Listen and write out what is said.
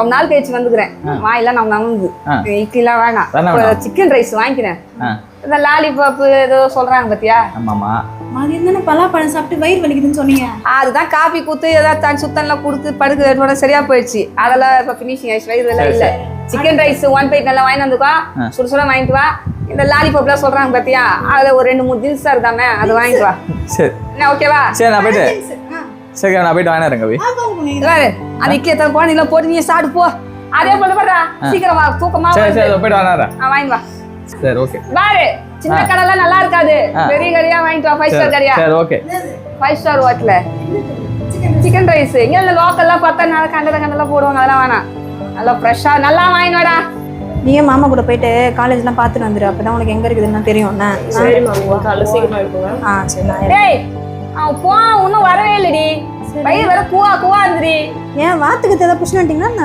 ரொம்ப நாள் கழிச்சு வந்துக்கிறேன். வாயில நான் ஆ. இட்லிலாம் வேணாம். சிக்கன் ரைஸ் வாங்கிக்கிறேன். இந்த லாலிபாப் ஏதோ சொல்றாங்க பாத்தியா? ஆமாம்மா. மதியம் தானே பலாப்பழம் சாப்பிட்டு வயிறு வலிக்குதுன்னு சொன்னீங்க. அதுதான் காபி குத்து ஏதாவது தன் சுத்தம்லாம் கொடுத்து படுக்க வேணும்னா சரியா போயிடுச்சு. அதெல்லாம் இப்ப ஃபினிஷிங் ஆயிடுச்சு வயிறு எல்லாம் இல்ல. சிக்கன் ரைஸ் ஒன் பிளேட் நல்லா வாங்கி வந்துக்கோ. சுட சுட வாங்கிட்டு வா. இந்த லாலிபாப்லாம் சொல்றாங்க பாத்தியா? அதுல ஒரு ரெண்டு மூணு தில்ஸா இருக்காமே அது வாங்கிட்டு வா. சரி. என்ன ஓகேவா சரி நான் போயிட்டு ஆ, சரி நான் போயிட்டு வாங்கினேன் கவி. இட்லி எத்தனை குழந்தைங்கள போட்டு நீ சாப்பிட்டு போ. அதே போல பாடுறா சீக்கிரம் வா தூக்கமா சரி. சரி போயிட்டு ஆ, வாங்கிட்டு வா. சரி ஓகே. பாரு சின்ன கடைலாம் நல்லா இருக்காது. பெரிய கடையா வாங்கிட்டு வா ஃபைவ் ஸ்டார் கடையா. சரி ஓகே. ஃபைவ் ஸ்டார் ஹோட்டல சிக்கன் ரைஸ் இங்க இந்த லோக்கல்லாம் பார்த்தா நல்லா கண்டத கண்டலாம் போடுவாங்க அதெல்லாம் வேணாம். நல்லா ஃப்ரெஷ்ஷா நல்லா வாங்கினோடா நீயே மாமா கூட போயிட்டு காலேஜ்லாம் பார்த்துட்டு வந்துரு அப்பதான் உனக்கு எங்க இருக்குதுன்னு தெரியும்ண்ணா சரி மாமி காலைல சீக்கிரமா இருக்குங்க ஆ சரி நான் டேய் அவன் போன இன்னும் வரவே இல்லடி. வயிறு வர கூவா கூவா இருந்துடி ஏன் வாத்துக்கு ஏதாவது புஷ்